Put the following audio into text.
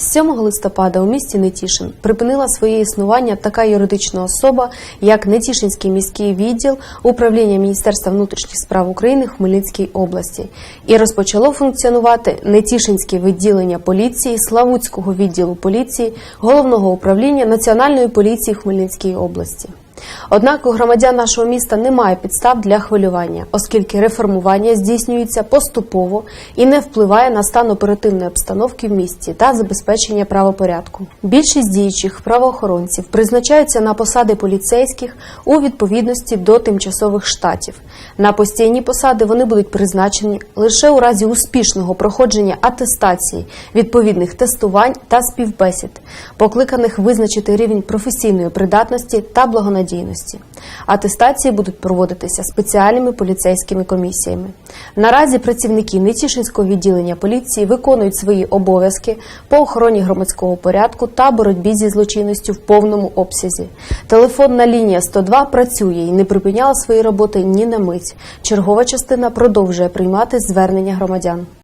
7 листопада у місті Нетішин припинила своє існування така юридична особа, як Нетішинський міський відділ управління Міністерства внутрішніх справ України в Хмельницькій області і розпочало функціонувати Нетішинське відділення поліції Славутського відділу поліції головного управління Національної поліції Хмельницької області. Однак у громадян нашого міста немає підстав для хвилювання, оскільки реформування здійснюється поступово і не впливає на стан оперативної обстановки в місті та забезпечення правопорядку. Більшість діючих правоохоронців призначаються на посади поліцейських у відповідності до тимчасових штатів. На постійні посади вони будуть призначені лише у разі успішного проходження атестації, відповідних тестувань та співбесід, покликаних визначити рівень професійної придатності та благонадійності. Атестації будуть проводитися спеціальними поліцейськими комісіями. Наразі працівники Нетішинського відділення поліції виконують свої обов'язки по охороні громадського порядку та боротьбі зі злочинністю в повному обсязі. Телефонна лінія 102 працює і не припиняла свої роботи ні на мить. Чергова частина продовжує приймати звернення громадян.